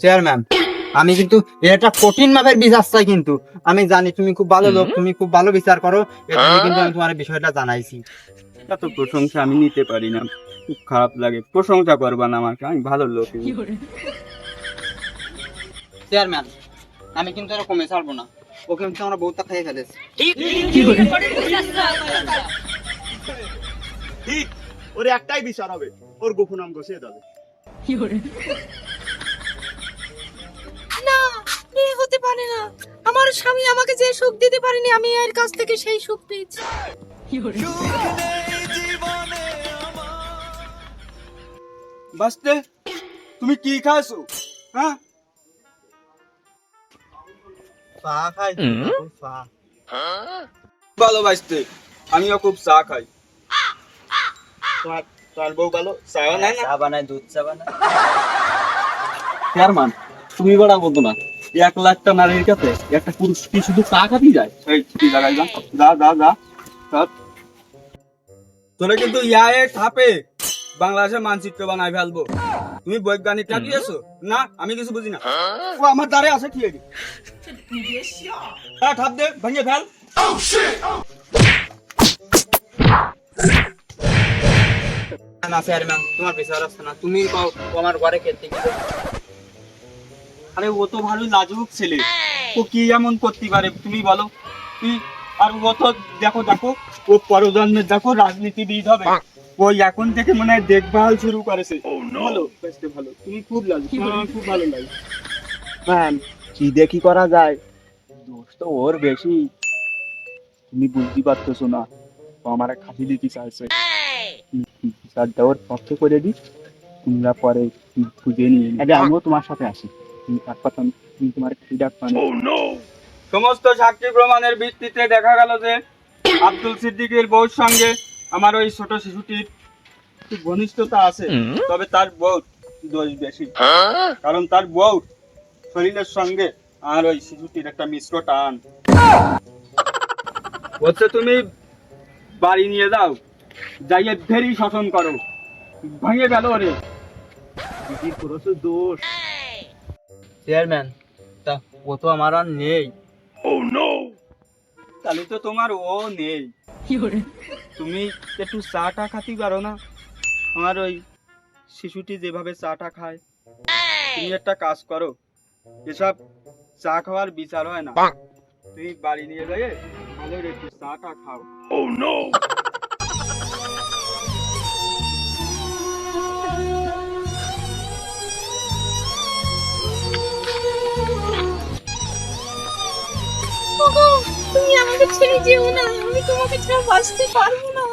Chairman আমি কিন্তু এটা কঠিন মাপের বিচার চাই কিন্তু। আমি জানি তুমি খুব ভালো লোক তুমি খুব ভালো বিচার করো এজন্য কিন্তু আমি তোমার বিষয়টা জানাইছি। এত প্রশংসা আমি নিতে পারি না। খুব খারাপ লাগে। প্রশংসা করবা না আমাকে আমি ভালো লোক। চেয়ারম্যান আমি কিন্তু এটা কমে ছাড়বো না। ওকে কিন্তু আমরা বহুত খাইয়ে ফেলেছি। ঠিক ওর একটাই বিচার হবে। ওর গোপনাম ঘষিয়ে দেবে না এ হতে পারে না। আমার স্বামী আমাকে যে সুখ দিতে পারেনি আমি এর কাছ থেকে সেই সুখ পেয়েছি। বাস্তে তুমি কি খাইছো? হ্যাঁ? চা খাই। চা। ভালো বাসতে আমিও খুব চা খাই। তোমার বউ ভালো। চাও নাই না? চা বানায় দুধ চা বানায় চেয়ারম্যান তুমি বড় বলতো না এক লাখটা নারীর কাছে একটা পুরুষ কি শুধু চা খাতেই যায়? এই তুই যা যা যা যা। তোরা কিন্তু ইয়ায়ে থাপে বাংলাদেশে মানচিত্র বানাই ফেলব। তুমি বৈজ্ঞানিক দিয়েছ? না আমি কিছু বুঝি না। ও আমার দ্বারে আছে কি হ্যাঁ ঠাপ দে ভেঙে ফেল। না চেয়ারম্যান তোমার বিচার আসছে না। তুমি কও ঘরে খেতে কি আরে ও তো ভালো লাজুক ছেলে। ও কি এমন করতে পারে তুমি বলো। তুই আর ও তো দেখো দেখো ও পরজন্মের দেখো রাজনীতিবিদ হবে। ও এখন থেকে মনে হয় দেখভাল শুরু করেছে। ভালো বেশ ভালো। তুমি খুব লাজুক। খুব ভালো লাগে। ম্যাম কি দেখি করা যায়? দোষ তো ওর বেশি। তুমি বুঝতে পারতেছো না। ও আমার খাসি দিতে চাইছে। ওর পক্ষে করে দিই তোমরা পরে খুঁজে নিয়ে আগে আমিও তোমার সাথে আসি। তুমি তার কথা তুমি তোমার ডাক সমস্ত সাক্ষী প্রমাণের ভিত্তিতে দেখা গেল যে আব্দুল সিদ্দিকের বউর সঙ্গে আমার ওই ছোট শিশুটির একটু ঘনিষ্ঠতা আছে তবে তার বউ দোষ বেশি। কারণ তার বউ শরীরের সঙ্গে আর ওই শিশুটির একটা মিশ্র টান। হচ্ছে তুমি বাড়ি নিয়ে যাও। যাইয়ে ভেরি শাসন করো। ভেঙে গেল রে দিদির পুরো দোষ? চেয়ারম্যান তা ও তো আমার আর নেই। ও নো তাহলে তো তোমার ও নেই। তুমি একটু চাটা খাতি পারো না? আমার ওই শিশুটি যেভাবে চাটা খায় তুমি একটা কাজ করো। এসব চা খাওয়ার বিচার হয় না। তুমি বাড়ি নিয়ে যাই ভালো একটু চাটা খাও। ওগো, তুমি আমাকে ছেড়ে যেও না। আমি তোমাকে ছাড়া বাঁচতে পারব না।